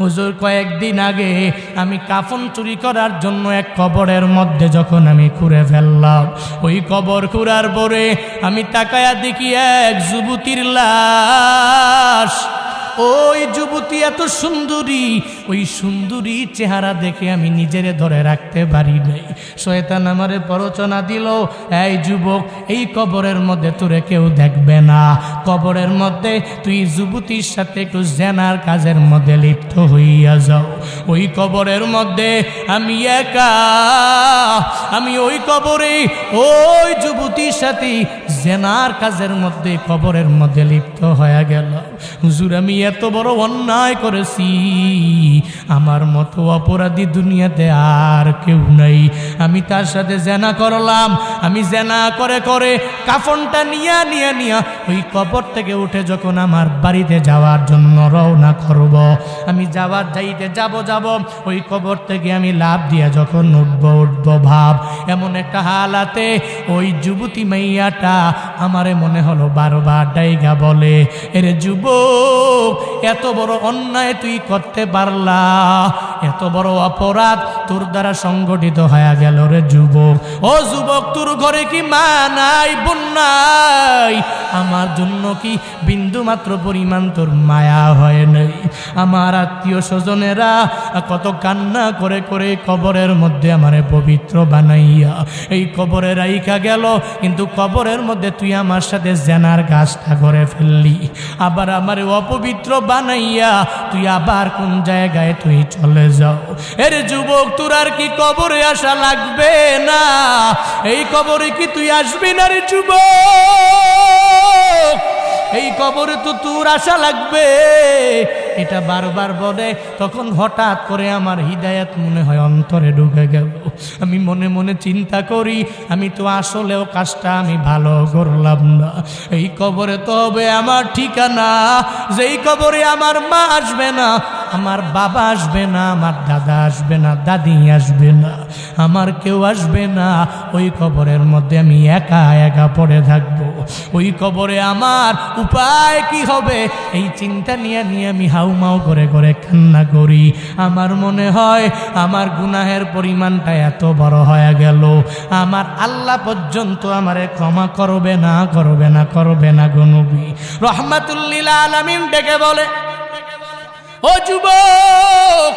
হুজুর, কয়েকদিন আগে আমি কাফন চুরি করার জন্য এক কবরের মধ্যে যখন আমি খুঁড়ে ফেললাম, ওই কবর খুঁড়ার পরে আমি তাকায়া দেখি এক যুবতীর লাশ। ওই যুবতী এত সুন্দরী ওই সুন্দরী চেহারা দেখে আমি নিজেরে ধরে রাখতে পারি নাই। শয়তান আমারে প্ররোচনা দিল, এই যুবক, এই কবরের মধ্যে তোরে কেউ দেখবে না। কবরের মধ্যে তুই যুবতীর সাথে একটু জেনার কাজের মধ্যে লিপ্ত হইয়া যাও। ওই কবরের মধ্যে আমি একা, আমি ওই কবরে, ওই যুবতীর সাথে জেনার কাজের মধ্যে, কবরের মধ্যে লিপ্ত হয়ে গেল হুজুর, আমি এত বড় অন্যায় করেছি। আমার মতো অপরাধী দুনিয়াতে আর কেউ নাই। আমি তার সাথে জেনা করলাম, আমি জেনা করে করে কাফনটা নিয়া নিয়া নিয়া ওই কবর থেকে উঠে যখন আমার বাড়িতে যাওয়ার জন্য রওনা করব, আমি যাওয়ার যাইতে যাব যাব। ওই কবর থেকে আমি লাভ দিয়া যখন উঠব উঠব ভাব, এমন একটা হালাতে ওই যুবতী মাইয়াটা আমারে মনে হলো বারবার ডাইগা বলে, এরে যুবক, এত বড় অন্যায় তুই করতে পারলা, এত বড় অপরাধ তোর দ্বারা সংগঠিত হয়ে গেল রে যুবক। ও যুবক, তোর ঘরে কি মা নাই, বোন আমার জন্য কি বিন্দু মাত্র পরিমাণ তোর মায়া হয় নাই? আমার আত্মীয় স্বজনেরা কত কান্না করে করে কবরের মধ্যে আমারে পবিত্র বানাইয়া এই কবরে রাইখা গেল, কিন্তু কবরের মধ্যে তুই আমার সাথে জেনার গাছটা করে ফেললি। আবার আমারে অপবিত্র বানাইয়া তুই আবার কোন জায়গায় তুই চলে যাও। এর যুবক, তোর আর কি কবরে আসা লাগবে না? এই কবরে কি তুই আসবি না রে যুবক? এই কবরে তো তোর আশা লাগবে। এটা বারবার বলে, তখন হঠাৎ করে আমার হৃদায়ত মনে হয় অন্তরে ঢুকে গেল। আমি মনে মনে চিন্তা করি, আমি তো আসলেও কাজটা আমি ভালো করলাম না। এই কবরে তো হবে আমার ঠিকানা, যেই কবরে আমার মা আসবে না, আমার বাবা আসবে না, আমার দাদা আসবে না, দাদি আসবে না, আমার কেউ আসবে না। ওই কবরের মধ্যে আমি একা একা পড়ে থাকব। ওই কবরে আমার উপায় কি হবে? এই চিন্তা নিয়ে নিয়ে আমি হাউমাউ করে করে কান্না করি। আমার মনে হয় আমার গুনাহের পরিমাণটা এত বড় হয়ে গেল। আমার আল্লাহ পর্যন্ত আমারে ক্ষমা করবে না করবে না করবে না গনবী রহমাতুল্লিল আলমিন ডেকে বলে, ও যুবক,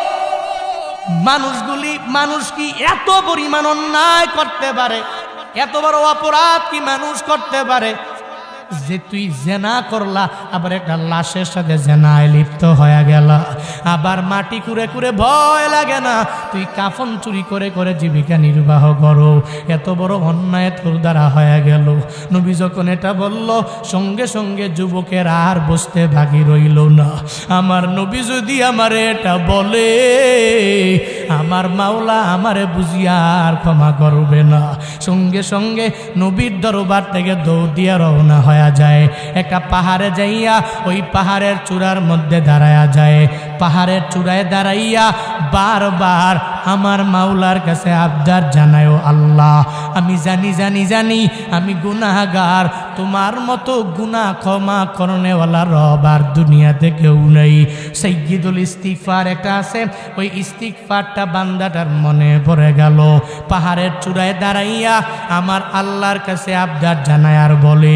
মানুষগুলি, মানুষ কি এত পরিমাণ অন্যায় করতে পারে? এত বড় অপরাধ কি মানুষ করতে পারে? যে তুই জেনা করলা আবার একটা লাশের সাথে জেনায় লিপ্ত হয়ে গেল। আবার মাটি কুড়ে কুড়ে ভয় লাগে না। তুই কাফন চুরি করে করে জীবিকা নির্বাহ করো। এত বড় অন্যায় তোর দ্বারা হয়ে গেল। নবী যখন এটা বলল, সঙ্গে সঙ্গে যুবকের আর বসতে ভাগি রইল না। আমার নবী যদি আমারে এটা বলে, আমার মাওলা আমারে বুঝিয়া আর ক্ষমা করবে না। সঙ্গে সঙ্গে নবীর দরবার থেকে দৌড় দিয়া রওনা হয়ে যায়। একটা পাহাড়ে যাইয়া ওই পাহাড়ের চূড়ার মধ্যে দাঁড়ায়া যায়। পাহাড়ের চূড়ায় দাঁড়াইয়া বারবার আমার মাওলার কাছে আবদার জানায় আল্লাহ। আমি জানি জানি জানি, আমি গুনাহগার। তোমার মতো গুনাহ ক্ষমা করণেওয়ালা রব আর দুনিয়াতে কেউ নেই। সৈয়দুল ইস্তিকফার একটা আছে, ওই ইস্তিকফারটা বান্দাটার মনে পড়ে গেল। পাহাড়ের চূড়ায় দাঁড়াইয়া আমার আল্লাহর কাছে আবদার জানায় আর বলে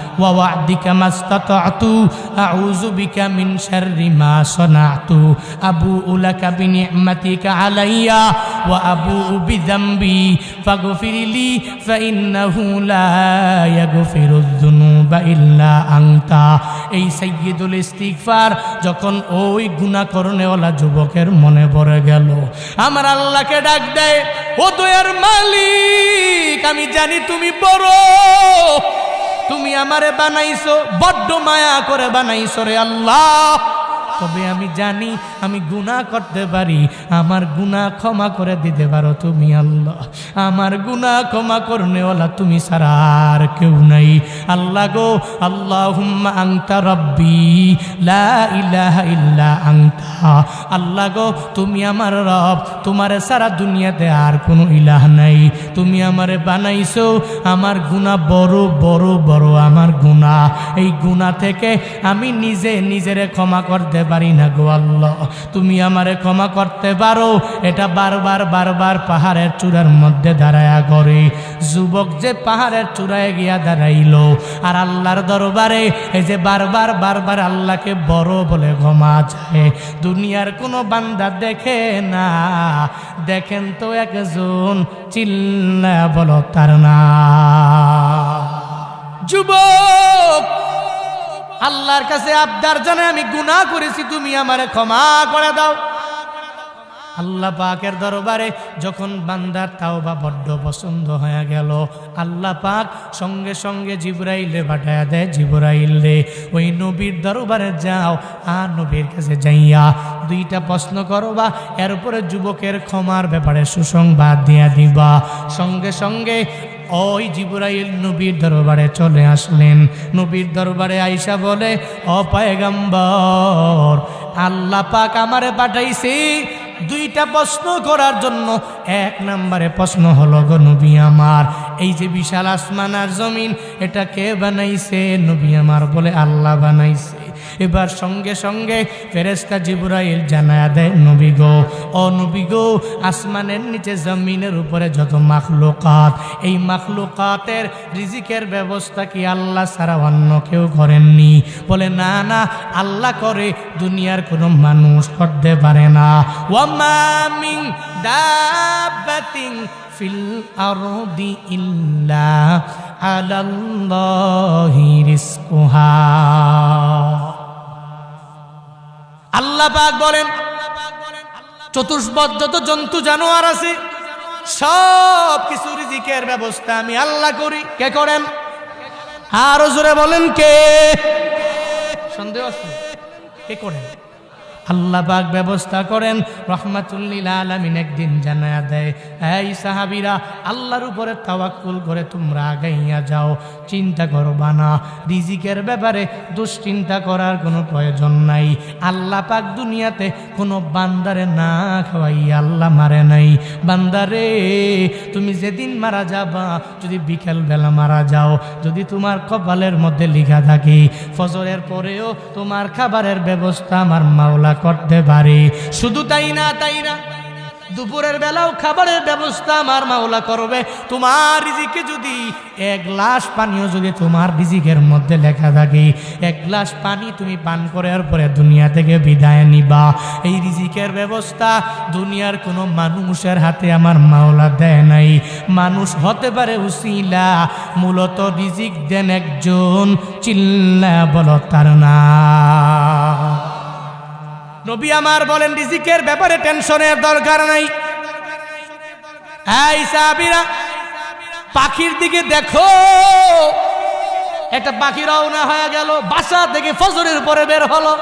ووعدك ما استطعت أعوذ بك من شر ما صنعت أبوء لك بنعمتك علي وأبوء بذنبي فاغفر لي فإنه لا يغفر الذنوب إلا أنت এই সৈয়দুল ইস্তিগফার যখন ওই গুনাহ করনেওয়ালা যুবকের মনে পড়ে গেল আমার আল্লাহকে ডাক দেয় ও দয়ার মালিক আমি জানি তুমি বড় তুমি আমারে বানাইছো বড্ড মায়া করে বানাইছো রে আল্লাহ। তবে আমি জানি, আমি গুনাহ করতে পারি। আমার গুণা ক্ষমা করে দিতে পারো তুমি আল্লাহ। আমার গুণা ক্ষমা করনেওয়ালা তুমি ছাড়া আর কেউ নাই। আল্লাহ গো আল্লাহ হুম্মা আংতা রব্বি, লা ইল্লা আংতা আল্লাহ গো, তুমি আমার রব, তোমারে সারা দুনিয়াতে আর কোনো ইলাহ নাই। তুমি আমারে বানাইছো, আমার গুণা বড় বড় বড় আমার গুণা এই গুণা থেকে আমি নিজে নিজেরে ক্ষমা করতে পারি না গো আল্লাহ। তুমি আমারে ক্ষমা করতে পারো। এটা বারবার বারবার পাহাড়ের চূড়ার মধ্যে দাঁড়ায়া করে। যুবক যে পাহাড়ের চূড়ায় গিয়া দাঁড়াইলো, আর আল্লাহর দরবারে এই যে বারবার বারবার আল্লাহকে বড় বলে ক্ষমা চায়। দুনিয়ার কোনো বান্দা দেখে না। দেখেন তো একজন চিল্লা বলো তার না যুবক! আল্লাহর কাছে আবদার জানে আমি গুনাহ করেছি, তুমি আমারে ক্ষমা করে দাও। আল্লাহ পাকের দরবারে যখন বান্দার তাও বা বড্ড পছন্দ হয়ে গেল, আল্লাহ পাক সঙ্গে সঙ্গে জিবরাইলে পাঠায় দেয় জিবরাইল ওই নবীর দরবারে যাও, আর নবীর কাছে যাইয়া দুইটা প্রশ্ন করো করবা এরপরে যুবকের ক্ষমার ব্যাপারে সুসংবাদ দিয়া দিবা। সঙ্গে সঙ্গে ওই জিবরাইল নবীর দরবারে চলে আসলেন। নবীর দরবারে আইসা বলে, ও পায়গাম্বর, আল্লাহ পাক আমারে পাঠাইছে দুইটা প্রশ্ন করার জন্য এক নম্বরে প্রশ্ন হলো, গো নবী আমার, এই যে বিশাল আসমান আর জমিন, এটা কে বানাইছে? নবী আমার বলে, আল্লাহ বানাইছে। এবার সঙ্গে সঙ্গে ফেরেস্তা জিবরাইল জানায়া দেয়, নবী গো, ও নবী গো, আসমানের নিচে জমিনের উপরে যত মাখলুকাত, এই মাখলুকাতের রিজিকের ব্যবস্থা কি আল্লাহ ছাড়া অন্য কেউ করেননি? বলে, না না, আল্লাহ করে, দুনিয়ার কোনো মানুষ করতে পারে না। ওয়ামামিং দাবাতিং ফিল আরদি ইল্লা আলাল্লাহি রিজকুহা আল্লাহ পাক বলেন, চতুষ্পদ যত জন্তু জানোয়ার আছে সব কিছু রিজিকের ব্যবস্থা আমি আল্লাহ করি। কে করেন? আরও জোরে বলেন কে? সন্দেহ আছে। কে করেন? আল্লাহ পাক ব্যবস্থা করেন, রহমাতুল্লিল আলমিন একদিন জানায়া দেয়, এই সাহাবিরা, আল্লাহর উপরে তাওয়াক্কুল করে তোমরা আগাইয়া যাও, চিন্তা করবা না, রিজিকের ব্যাপারে দুশ্চিন্তা করার কোনো প্রয়োজন নাই। আল্লাহ পাক দুনিয়াতে কোনো বান্দারে না খাওয়াই আল্লাহ মারে নাই। বান্দারে তুমি যেদিন মারা যাবা, যদি বিকেল বেলা মারা যাও, যদি তোমার কপালের মধ্যে লিখা থাকে, ফজরের পরেও তোমার খাবারের ব্যবস্থা আমার মাওলা করতে পারে। শুধু তাই না তাই না? দুপুরের বেলাও খাবারের ব্যবস্থা আমার মাওলা করবে। তোমার রিজিকে যদি এক গ্লাস পানিও যদি তোমার রিজিকের মধ্যে লেখা থাকে, এক গ্লাস পানি তুমি পান করার পরে দুনিয়া থেকে বিদায় নিবা। এই রিজিকের ব্যবস্থা দুনিয়ার কোনো মানুষের হাতে আমার মাওলা দেয় নাই। মানুষ হতে পারে উসিলা, মূলত রিজিক দেন একজন, চিল্লা বলো তার না। নবী আমার বলেন, রিজিকের ব্যাপারে টেনশনের দরকার নাই। হ্যাঁ সাহাবীরা, পাখির দিকে দেখো। একটা পাখি রওনা হয়ে গেল, বাসা থেকে ফজরের উপরে বের হলো।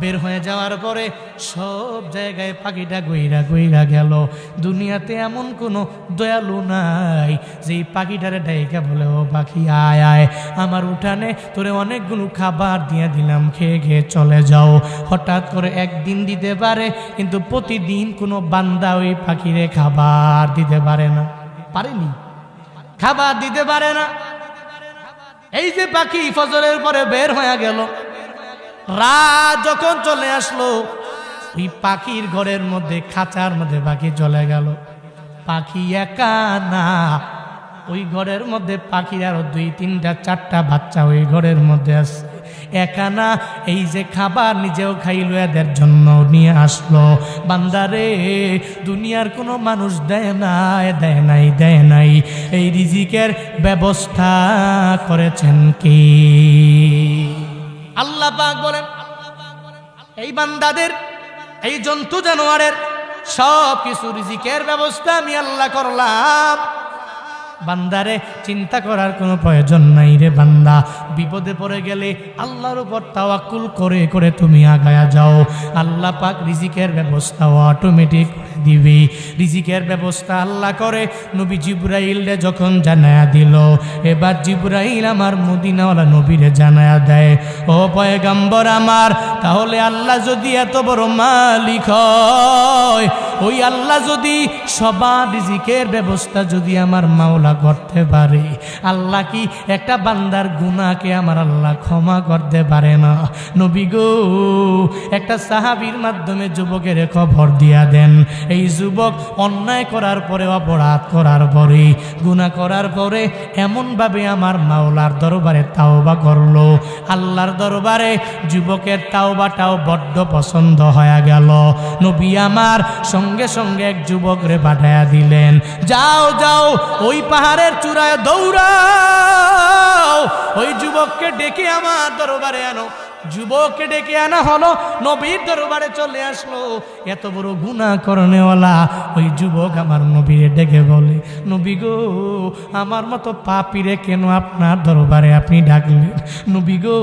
বের হয়ে যাওয়ার পরে সব জায়গায় পাখিটা গইরা গইরা গেল। দুনিয়াতে এমন কোনো দয়ালু নাই যে এই পাখিটারে ডাইকা বলে, ও পাখি, আয় আয়, আমার উঠানে তোরে অনেকগুলো খাবার দিয়ে দিলাম, খেয়ে খেয়ে চলে যাও। হঠাৎ করে একদিন দিতে পারে, কিন্তু প্রতিদিন কোনো বান্দা ওই পাখিরে খাবার দিতে পারে না। পারেনি? খাবার দিতে পারে না। এই যে পাখি ফজরের পরে বের হয়ে গেল। রাত যখন চলে আসলো, ওই পাখির ঘরের মধ্যে, খাঁচার মধ্যে পাখি চলে গেল। পাখি একা না। ওই ঘরের মধ্যে পাখির আরও দুই, তিনটা, চারটা বাচ্চা ওই ঘরের মধ্যে আছে। একা না, এই যে খাবার নিজেও খাইলো, এদের জন্য নিয়ে আসলো। বান্দারে দুনিয়ার কোনো মানুষ দেয় নাই দেয় নাই দেয় নাই। এই রিজিকের ব্যবস্থা করেছেন কি? আল্লাহ পাক বলেন, এই বান্দাদের, এই জন্তু জানোয়ারের সব কিছু রিজিকের ব্যবস্থা আমি আল্লাহ করলাম। বান্দারে, চিন্তা করার কোনো প্রয়োজন নাই রে বান্দা। বিপদে পড়ে গেলে আল্লাহর উপর তাওয়াক্কুল করে করে তুমি আগায়া যাও। আল্লাহ পাক রিজিকের ব্যবস্থা অটোমেটিক দিবে। রিজিকের ব্যবস্থা আল্লাহ করে। নবী জিব্রাইল যখন জানায়া দিল, এবার জিব্রাইল আমার মদিনাওয়ালা নবীরে জানায়া দেয়, ও পয়গাম্বর আমার, তাহলে আল্লাহ যদি এত বড় মালিক হয়, ওই আল্লাহ যদি সবার রিজিকের ব্যবস্থা যদি আমার মাওলা করতে পারে, আল্লাহ কি একটা বান্দার গুনাহকে আমার আল্লাহ ক্ষমা করতে পারে না? নবী গো, একটা সাহাবির মাধ্যমে যুবকের খবর দিয়া দেন। এই যুবক অন্যায় করার পরে অপরাধ করার পরে, গুনাহ করার পরে এমনভাবে আমার মাওলার দরবারে তাওবা করল। আল্লাহর দরবারে যুবকের তাওবাটাও বড্ড পছন্দ হয়ে গেল। নবী আমার সঙ্গে সঙ্গে এক যুবক রে পাঠাইয়া দিলেন, যাও যাও, ওই পাহাড়ের চূড়ায় দৌড়াও। ওই যুবককে ডেকে আমার দরবারে আনো। যুবককে ডেকে আনা হলো, নবীর দরবারে চলে আসলো। এত বড় গুণা করণেওয়ালা ওই যুবক আমার নবীরে ডেকে বলে, নবী গো, আমার মতো পাপিরে কেন আপনার দরবারে আপনি ডাকলেন? নবী গো,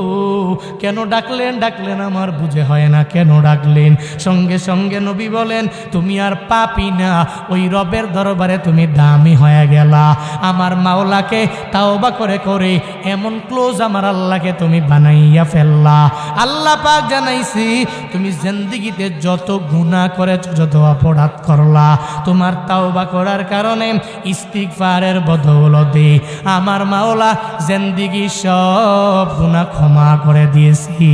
কেন ডাকলেন? ডাকলেন আমার বুঝে হয় না কেন ডাকলেন? সঙ্গে সঙ্গে নবী বলেন, তুমি আর পাপি না, ওই রবের দরবারে তুমি দামি হয়ে গেলা। আমার মাওলাকে তাওবা করে করে এমন ক্লোজ আমার আল্লাহকে তুমি বানাইয়া ফেললা। আল্লাহ পাক জানাইছি, তুমি জিন্দিগিতে যত গুনাহ করেছ, যত অপরাধ করলা, তোমার তাওবা করার কারণে ইস্তিগফারের বদৌলতে আমার মাওলা জিন্দিগি সব গুনাহ ক্ষমা করে দিয়েছি।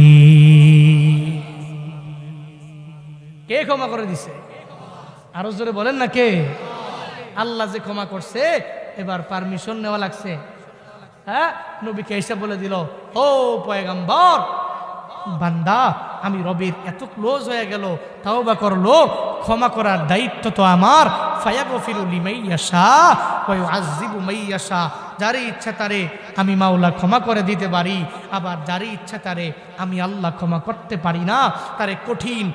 কে ক্ষমা করে দিছে? আরও জোরে বলেন না কে? আল্লাহ যে ক্ষমা করছে, এবার পারমিশন নেওয়া লাগছে। হ্যাঁ? নবীকে এসে বলে দিল, ও পয়গাম্বর বান্দা, আমি রবের এত ক্লোজ হয়ে গেল তাও বা করল, ক্ষমা করার দায়িত্ব তো আমার। যারই ইচ্ছা তারে আমি মাওলা ক্ষমা করে দিতে পারি, আবার যারই ইচ্ছা তারে আমি আল্লাহ ক্ষমা করতে পারি না, তারে কঠিন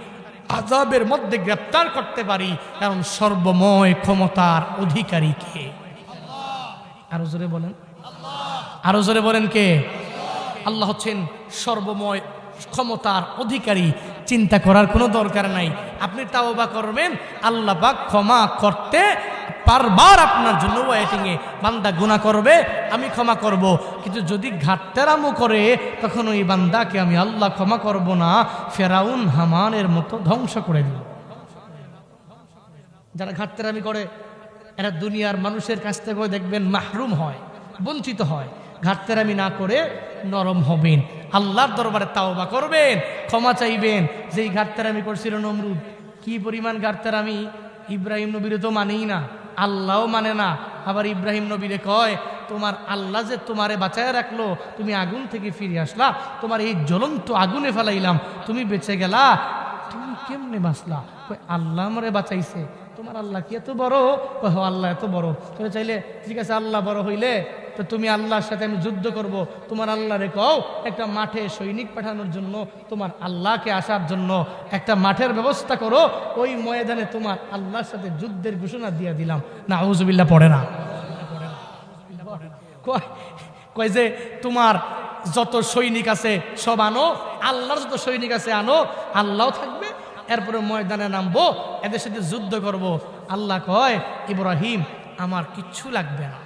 আজাবের মধ্যে গ্রেপ্তার করতে পারি, কারণ সর্বময় ক্ষমতার অধিকারী কে? আরও জোরে বলেন। আরও জোরে বলেন কে? আল্লাহ হচ্ছেন সর্বময় ক্ষমতার অধিকারী চিন্তা করার কোনো দরকার নাই। আপনি তাও বা করবেন, আল্লাহ বা ক্ষমা করতে বারবার আপনার জন্য ওয়েটিংয়ে বান্দা গুণা করবে, আমি ক্ষমা করব। কিন্তু যদি ঘাটতেরামো করে, তখন ওই বান্দাকে আমি আল্লাহ ক্ষমা করব না। ফেরাউন হামানের মতো ধ্বংস করে দিব যারা ঘাটতেরামি করে, এরা দুনিয়ার মানুষের কাছ থেকে দেখবেন মাহরুম হয়, বঞ্চিত হয়। ঘাটতেরামি না করে নরম হবেন। আল্লাহর দরবারে তাওবা করবেন, ক্ষমা চাইবেন। যেই আমি করছিল নমরুদ, কি পরিমাণ ঘাটতার আমি ইব্রাহিম নবীরে তো মানেই না, আল্লাহও মানে না। আবার ইব্রাহিম নবীরে কয়, তোমার আল্লাহ যে তোমারে বাঁচায় রাখল, তুমি আগুন থেকে ফিরে আসলা, তোমার এই জ্বলন্ত আগুনে ফেলাইলাম, তুমি বেঁচে গেলা, তুমি কেমনে বাঁচলা? আল্লাহ আমারে বাঁচাইছে। তোমার আল্লাহ কি এত বড়? কই আল্লাহ এত বড়। তুমি চাইলে, ঠিক আছে, আল্লাহ বড় হইলে, তো তুমি আল্লাহর সাথে আমি যুদ্ধ করব। তোমার আল্লাহ রে কও, একটা মাঠে সৈনিক পাঠানোর জন্য, তোমার আল্লাহকে আসার জন্য একটা মাঠের ব্যবস্থা করো। ওই ময়দানে তোমার আল্লাহর সাথে যুদ্ধের ঘোষণা দিয়ে দিলাম। না আউজুবিল্লাহ পড়ে না। কয় যে, তোমার যত সৈনিক আছে, সব আনো। আল্লাহর যত সৈনিক আছে, আনো। আল্লাহ থাকবে এরপরে ময়দানে নামবো, এদের সাথে যুদ্ধ করব। আল্লাহ কয়, ইব্রাহিম, আমার কিচ্ছু লাগবে না।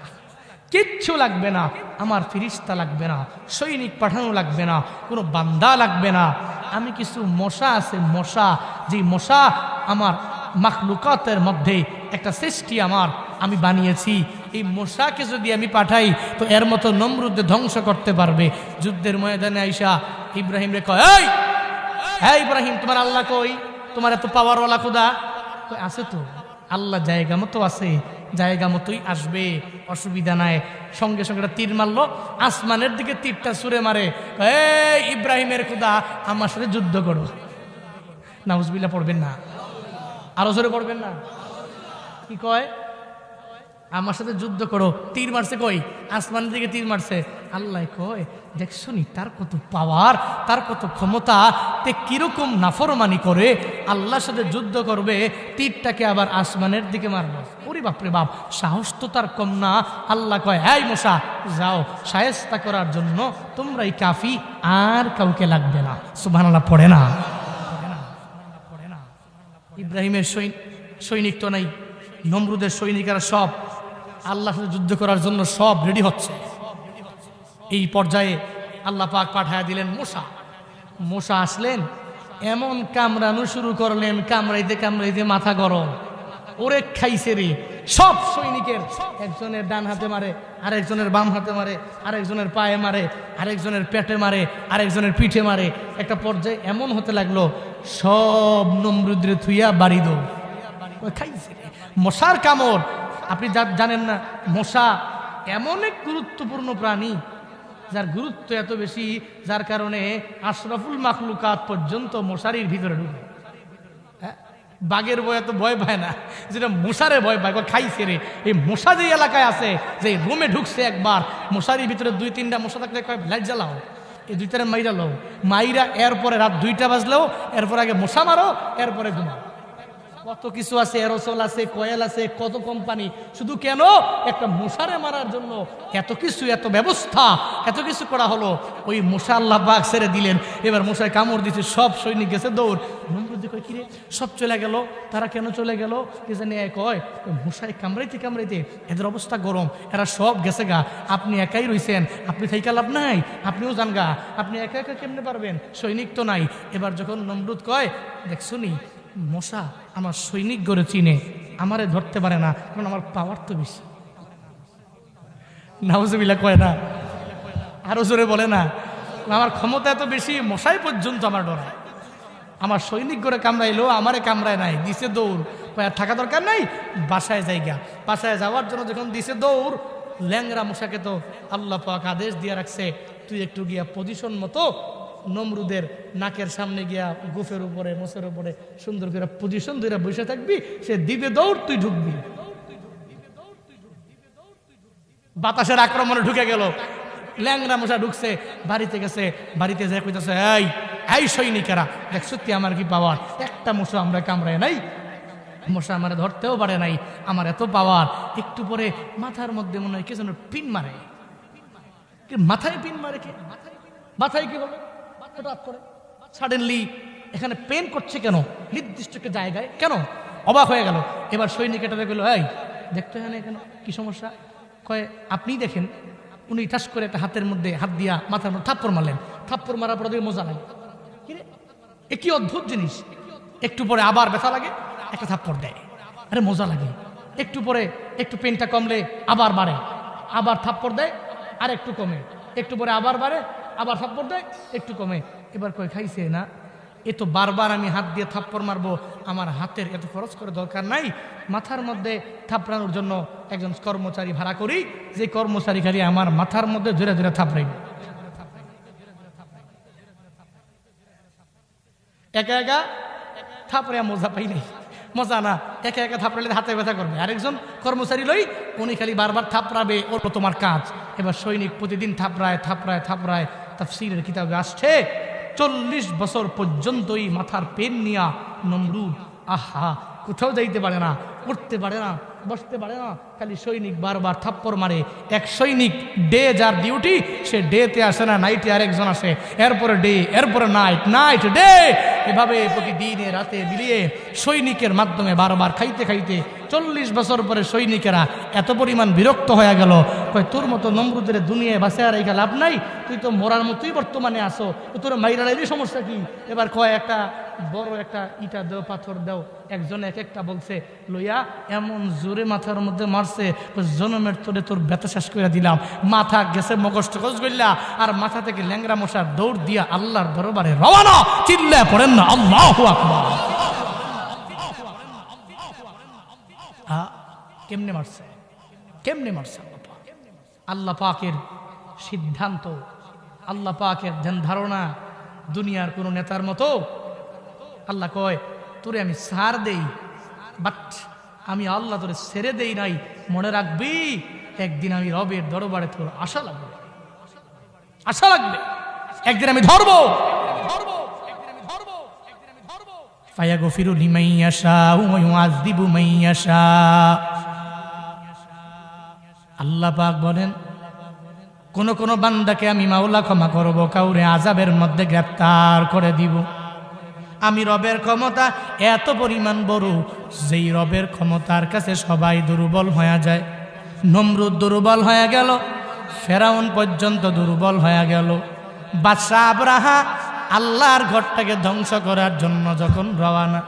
কিচ্ছু লাগবে না। আমার ফিরিস্তা লাগবে না। সৈনিক পাঠানো লাগবে না। কোনো বান্দা লাগবে না। আমি কিছু মশা আছে, মশা। যে মশা আমার মাখলুকাতের মধ্যে একটা সৃষ্টি আমার, আমি বানিয়েছি। এই মশাকে যদি আমি পাঠাই, তো এর মতো নমরুদ্দে ধ্বংস করতে পারবে। যুদ্ধের ময়দানে আইসা ইব্রাহিম রে কয় ইব্রাহিম, তোমার আল্লাহ কই? তোমার এত পাওয়ারওয়ালা খুদা? আছে তো। আল্লাহ জায়গা মতো আছে, জায়গা মতোই আসবে, অসুবিধা নাই। সঙ্গে সঙ্গে একটা তীর মারলো, আসমানের দিকে তীরটা সুরে মারে। এই ইব্রাহিমের খুদা, আমার সাথে যুদ্ধ করো। নাউজবিল্লা পড়বেন না। আরও জোরে পড়বেন না। কি কয়? আমার সাথে যুদ্ধ করো। তীর মারছে কই? আসমানের দিকে তীর মারছে। আল্লাহ কয় দেখছ নি তার কত পাওয়ার তার কত ক্ষমতা, তে কীরকম নাফরমানি করে, আল্লাহর সাথে যুদ্ধ করবে, তীরটাকে আবার আসমানের দিকে মারবে ওরে বাপরে বাপ, সাহস তো তার কম না। আল্লাহ কয় হ্যাঁ মশা, যাও, সায়স্তা করার জন্য তোমরাই কাফি, আর কাউকে লাগবে না। সুবাহ পড়ে না। পড়ে না ইব্রাহিমের সৈন- সৈনিক তো নাই, নমরুদের সৈনিকেরা সব, আল্লাহর সাথে যুদ্ধ করার জন্য সব রেডি হচ্ছে। এই পর্যায়ে আল্লাহ পাক পাঠায় দিলেন মশা মশা আসলেন, এমন কামড়ানো শুরু করলেন, কামড়াইতে কামড়াইতে মাথা গরম। ওরে খাইছে রে, সব সৈনিকের একজনের ডান হাতে মারে, আরেকজনের বাম হাতে মারে, আরেকজনের পায়ে মারে, আরেকজনের পেটে মারে, আরেকজনের পিঠে মারে। একটা পর্যায়ে এমন হতে লাগল, সব নমরুদ্রে থুইয়া বাড়ি দো খাইছে। মশার কামড়। আপনি জানেন না, মশা এমন এক গুরুত্বপূর্ণ প্রাণী যার গুরুত্ব এত বেশি, যার কারণে আশরাফুল মাখলুকাত পর্যন্ত মশারির ভিতরে ঢুকে। হ্যাঁ? বাঘের ভয় এত ভয় পায় না, যেটা মশারে ভয় পায়। খাইছে রে। এই মশা যে এলাকায় আছে, যে রুমে ঢুকছে একবার, মশারির ভিতরে দুই, তিনটা মশা থাকলে কয়, লাইট জ্বালাও, এই দুইটারে মাইরা লো মাইরা এরপরে রাত দুইটা বাজলেও, এরপর আগে মশা মারো, এরপরে ঘুমাও। কত কিছু আছে এরোসল আছে, কয়েল আছে, কত কোম্পানি। শুধু কেন? একটা মশারে মারার জন্য এত কিছু, এত ব্যবস্থা, এত কিছু করা হলো। ওই মশা আল্লাহ বাঘ ছেড়ে দিলেন। এবার মশায় কামড় দিচ্ছে সব সৈনিক গেছে দৌড়। নমরুদ্দি কয়, কিরে, সব চলে গেল? তারা কেন চলে গেল? কে জানি কয় মশায় কামড়াইতে কামড়াইতে এদের অবস্থা গরম। এরা সব গেছে গা। আপনি একাই রইছেন। আপনি থাইকা লাভ নাই। আপনিও যান গা। আপনি একা একা কেমনে পারবেন? সৈনিক তো নাই। এবার যখন নমরুদ কয় দেখছ নি মশা আমার সৈনিক গড়ে চিনে, আমারে ধরতে পারে না, কারণ আমার পাওয়ার তো বেশি। নাউজবিল্লা কয় না? আরও জোরে বলে না। আমার ক্ষমতা এত বেশি, মশাই পর্যন্ত আমার ডরায় আমার সৈনিক করে কামড়াইলো, আমারে কামড়ায় নাই, দিছে দৌড়। আর থাকা দরকার নাই? বাসায় জায়গা। বাসায় যাওয়ার জন্য যখন দিছে দৌড় ল্যাংরা মশাকে তো আল্লাহ পাক আদেশ দিয়ে রাখছে, তুই একটু গিয়া পজিশন মতো নমরুদের নাকের সামনে গিয়া গুফের উপরে মোষের উপরে সুন্দর করে পজিশন ধরে বসে থাকবি, সে দিবে দৌড়, তুই ঢুকবি। বাতাসের আক্রমণে ঢুকে গেল। ল্যাংরা মশা ঢুকছে, বাড়িতে গেছে, বাড়িতে যে কইতেছে, এই এই সৈনিকেরা, দেখ সত্যি আমার কি পাওয়ার? একটা মশা আমরা কামড়ায় নাই। মশা আমার ধরতেও পারে নাই, আমার এত পাওয়ার। একটু পরে মাথার মধ্যে মনে হয় কে যেন পিন মারে। মাথায় পিন মারে কে? মাথায় কি হলো হঠাৎ করে। সাডেনলি এখানে পেন করছে কেন? নির্দিষ্ট একটা জায়গায়। কেন? অবাক হয়ে গেল। এবার সৈনিক এটা গেল এই, দেখতে হয় না কেন কি সমস্যা? কয় আপনিই দেখেন। উনি ঠাস করে একটা হাতের মধ্যে হাত দিয়া মাথার মধ্যে থাপ্পড় মারলেন। থাপ্পড় মারার পরে মজা নাই। এ কি অদ্ভুত জিনিস। একটু পরে আবার ব্যথা লাগে, একটা থাপ্পড় দেয়। আরে মজা লাগে। একটু পরে একটু পেনটা কমলে আবার বাড়ে। আবার থাপ্পড় দেয় আর একটু কমে। একটু পরে আবার বাড়ে আবার থাপ্পড় দেয় একটু কমে। এবার কই খাইছে না? এ তো বারবার আমি হাত দিয়ে থাপ্পড় মারবো। আমার হাতের এত খরচ করে দরকার নাই। মাথার মধ্যে থাপড়ানোর জন্য একজন কর্মচারী ভাড়া করি। যে কর্মচারী খালি আমার মাথার মধ্যে ধরে ধরে থাপড়াইবে একা একা থাপড়ে মজা পাই নাই। মজা না, একা একা থাপড়ালে হাতে ব্যথা করবে। আরেকজন কর্মচারী লই, উনি খালি বারবার থাপড়াবে, ওর তোমার কাজ। এবার সৈনিক প্রতিদিন থাপড়ায় থাপড়ায় থাপড়ায়। তাফসিরের কিতাবে আসছে, চল্লিশ বছর পর্যন্তই মাথার পেন নিয়া নমরুদ আহা, কোথাও যাইতে পারে না উঠতে পারে না, বসতে পারে না। খালি সৈনিক বারবার থাপ্পড় মারে, এক সৈনিক ডে যার ডিউটি, সে ডেতে আসে না, নাইটে আরেকজন আসে, এরপরে ডে, এরপরে নাইট নাইট, ডে। এভাবে প্রতিদিনে রাতে মিলিয়ে সৈনিকের মাধ্যমে বারবার খাইতে খাইতে চল্লিশ বছর পরে সৈনিকেরা এত পরিমাণ বিরক্ত হয়ে গেল। কয়, তোর মতো নমরুদের দুনিয়ায় বাসে আর এইটা লাভ নাই? তুই তো মরার মতোই বর্তমানে আসো তোর মাইরালেরই সমস্যা কি? এবার কয়, একটা বড় একটা ইটা দেও, পাথর দাও। একজন এক একটা বলছে, লইয়া, এমন জোরে মাথার মধ্যে মারছে জনমের তোরে তোর ব্যথা শেষ করে দিলাম। মাথা গেছে মগজ টগজ গইলা, আর মাথা থেকে ল্যাংরা মশার দৌড় দিয়া আল্লাহর দরবারে রওয়ানা চিল্লা পড়েন না, আল্লাহ কেমনে মারছে? কেমনে মারছে আল্লাহ পাকের সিদ্ধান্ত, আল্লাহ পাকের ধ্যান ধারণা, দুনিয়ার কোনো নেতার মতো আল্লাহ কয়, তোরে আমি সার দেই বাট আমি আল্লাহ তোরে ছেড়ে দেই নাই। মনে রাখবি, একদিন আমি রবের দরবারে তোর আশা লাগবে। আশা লাগবে। একদিন আমি ধরবো। ফায়াগফিরু লিমান ইয়াশাউ ওয়া ইউআযযিবু মান ইয়াশা। আল্লাহ পাক বলেন, কোন কোন বান্দাকে আমি মাওলা ক্ষমা করব, কাউরে আজাবের মধ্যে গ্রেপ্তার করে দিব। আমি রবের ক্ষমতা এত পরিমাণ বড় যেই রবের ক্ষমতার কাছে সবাই দুর্বল হয়ে যায়। নমরুদ দুর্বল হয়ে গেল, ফেরাউন পর্যন্ত দুর্বল হয়ে গেল। বাদশাহ আবরাহা আল্লাহর ঘরটাকে ধ্বংস করার জন্য যখন রওয়ানা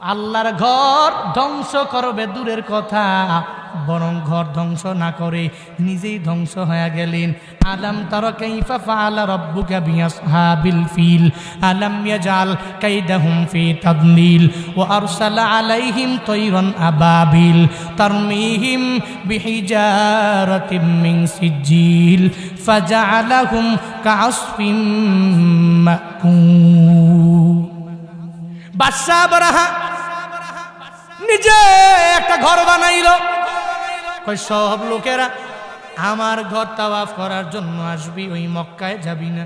আল্লাহর ঘর ধ্বংস করবে দূরের কথা বরং ঘর ধ্বংস না করে নিজেই ধ্বংস হয়ে গেলেন। আলাম তার কাইফা ফাআলা রাব্বুকা বিআসহাবিল ফিল। আলাম ইয়াজাল কাইদাহুম ফি তাদলিল। ওয়া আরসালা আলাইহিম তায়রান আবাবিল। তারমিহিম বিহিজারাতিম মিন সিজিল ফাজআলাহুম কাআসফিম মাকুল। বাদশাহ বারাহা নিজে একটা ঘর বানাইল। কই সব লোকেরা আমার ঘর তাওয়াফ করার জন্য আসবি, ওই মক্কায় যাবি না।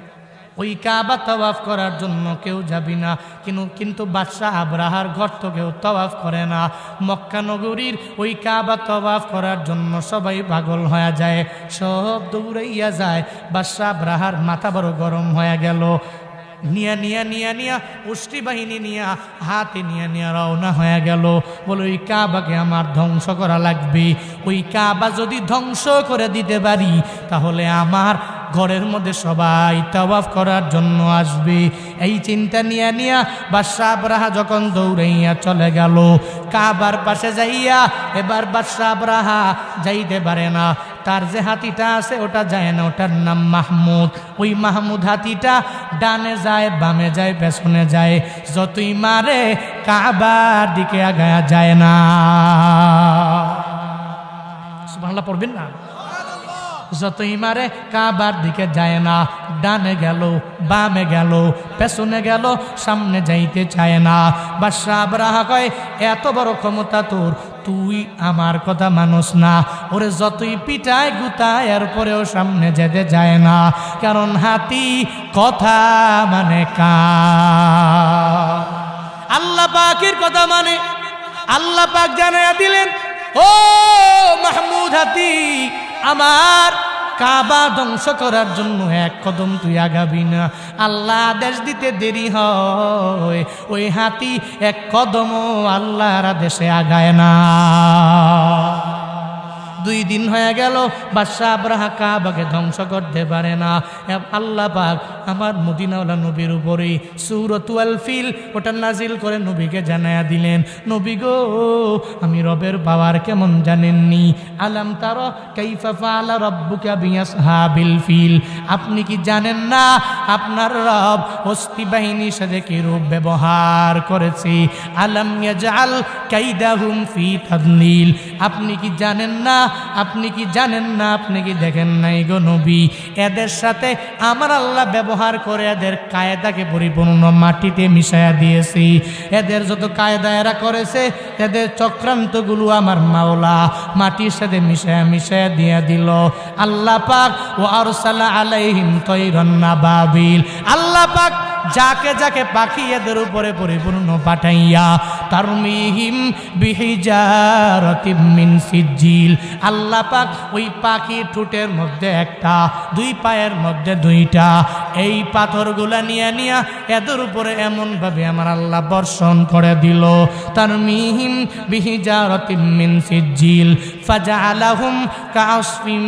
ওই কাবা তওয়াফ করার জন্য কেউ যাবি না। কিন্তু কিন্তু বাদশাহ আবরাহার ঘর তো কেউ তওয়াফ করে না। মক্কা নগরীর ওই কাবা তওয়াফ করার জন্য সবাই পাগল হয়ে যায়, সব দৌড়াইয়া যায়। বাদশাহ আবরাহার মাথা বড় গরম হয়ে গেল। নিয়া নিয়া নিয়া নিয়া, পুষ্টি বাহিনী নিয়া, হাতে নিয়া নিয়া রওনা হয়ে গেল। বলে, ওই কাবাকে আমার ধ্বংস করা লাগবে। ওই কাবা যদি ধ্বংস করে দিতে পারি, তাহলে আমার ঘরের মধ্যে সবাই তাওয়াফ করার জন্য আসবে। এই চিন্তা নিয়া নিয়া, বাদশাহ আবরাহা যখন দৌড়াইয়া চলে গেল, কাবার পাশে যাইয়া, এবার বাদশাহ আবরাহা যাইতে পারে না। তার যে হাতিটা আছে, ওটা যায় না, ওটার নাম মাহমুদ। ওই মাহমুদ হাতিটা ডানে যায়, বামে যায়, পেছনে যায়। যতই মারে, কাবার দিকে আগায়া যায় না। বাংলা পড়বেন না? যতই মারে, কাবার দিকে যায় না। ডানে গেল, বামে গেল, পেছনে গেল, সামনে যাইতে চায় না। বাদশাহ আবরাহা কয়, এত বড় ক্ষমতা তোর তুই আমার কথা মানুষ না। ওরে যতই পিটায় গুতায় এরপরেও সামনে যেতে যায় না। কারণ হাতি কথা মানে কা আল্লাহ পাকের কথা মানে আল্লাহ পাক জানাইয়া দিলেন, ও মাহমুদ হাতি, আমার কাবা ধ্বংস করার জন্য এক কদম তুই আগাবি না। আল্লাহ আদেশ দিতে দেরি হয়। ওই হাতি এক কদমও আল্লাহর আদেশে আগায় না। দুই দিন হয়ে গেল, বাদশাহ আব্রাহা কাবাকে ধ্বংস করতে পারে না। আল্লাহ পাক আমার মদিনাওয়ালা নবীর উপরেই সুরতুয়াল ফিল ওটা নাজিল করে নবীকে জানায়া দিলেন, নবী গো, আমি রবের পাওয়ার কেমন জানেননি? আলাম তার কাইফা ফাআলা রব্বুকা ফিল? আপনি কি জানেন না? আপনার রব হস্তি বাহিনীর সাথে কি রূপ ব্যবহার করেছে। আলাম ইয়াজআল কাইদাহুম ফি তাদলিল? আপনি কি জানেন না? আপনি কি জানেন না? আপনি কি দেখেন নাই গো নবী? এদের সাথে আমার আল্লাহ ব্যবহার করে এদের কায়দাকে পরিপূর্ণ মাটিতে মিশায়া দিয়েছি। এদের যত কায়দা এরা করেছে, এদের চক্রান্তগুলো আমার মাওলা মাটির সাথে মিশায়া মিশায়া দিয়া দিল। আল্লাহ পাক ও আরসালা আলাইহিম তৈরন নাবাবিল। আল্লাহ পাক যাকে যাকে পাখি এদের উপরে পরিপূর্ণ পাঠাইয়া তার মিহিম মিন সিজিল আল্লাহ পাক ওই পাখির ঠোঁটের মধ্যে একটা, দুই পায়ের মধ্যে দুইটা। এই পাথরগুলা নিয়ে নিয়া এদের উপরে এমনভাবে আমার আল্লাহ বর্ষণ করে দিল। তার মিহিম মিন সিজিল ফাজা আলাহুম কাসফিম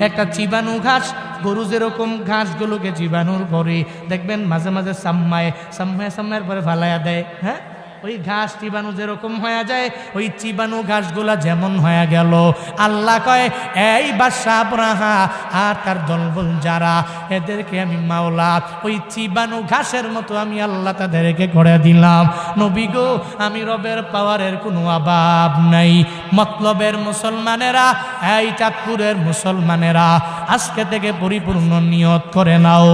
একটা চিবানু ঘাস, গরু যেরকম ঘাসগুলোকে জীবাণুর ভরে দেখবেন মাঝে মাঝে সাম্মায় সাম্মায়, সাম্মায়ের পরে ফালাইয়া দেয় হ্যাঁ? ওই ঘাস চিবানু যেরকম হয়ে যায়, ওই চিবানু ঘাসগুলা যেমন হয়ে গেল। আল্লাহ কয়, এই বাদশাহ আর তার দলবল যারা, এদেরকে আমি মাওলা, ওই চিবানু ঘাসের মতো আমি আল্লাহ তাদেরকে করে দিলাম। নবী গো, আমি রবের পাওয়ারের কোনো অভাব নাই। মতলবের মুসলমানেরা, এই চাঁদপুরের মুসলমানেরা, আজকে থেকে পরিপূর্ণ নিয়ত করে নাও।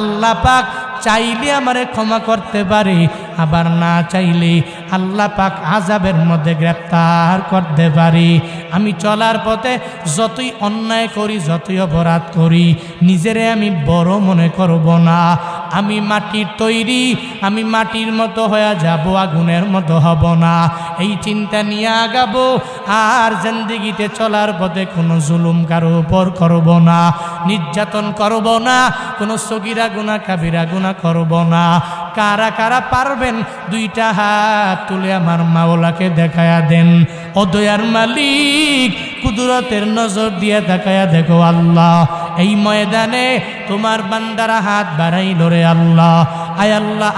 আল্লাহ পাক চাইলে আমারে ক্ষমা করতে পারে আবার না চাইলে আল্লাহ পাক আজাবের মধ্যে গ্রেপ্তার করতে পারি। আমি চলার পথে যতই অন্যায় করি, যতই অপরাধ করি, নিজেরে আমি বড় মনে করব না। আমি মাটির তৈরি, আমি মাটির মতো হয়ে যাব, আগুনের মতো হব না। এই চিন্তা নিয়ে আগাবো, আর জিন্দিগিতে চলার পথে কোনো জুলুম কারও উপর করব না। নির্যাতন করব না, কোনো সগিরা গুণা কাবিরা গুণা করব না। কারা কারা পারবেন? দুইটা হাত তুলে আমার মাওলাকে দেখায়া দেন। অদয়ার মালিক, কুদরতের নজর দিয়ে দেখায়া দেখো আল্লাহ। এই ময়দানে তোমার বান্দারা হাত বাড়াইল রে আল্লাহ। আয় আল্লাহ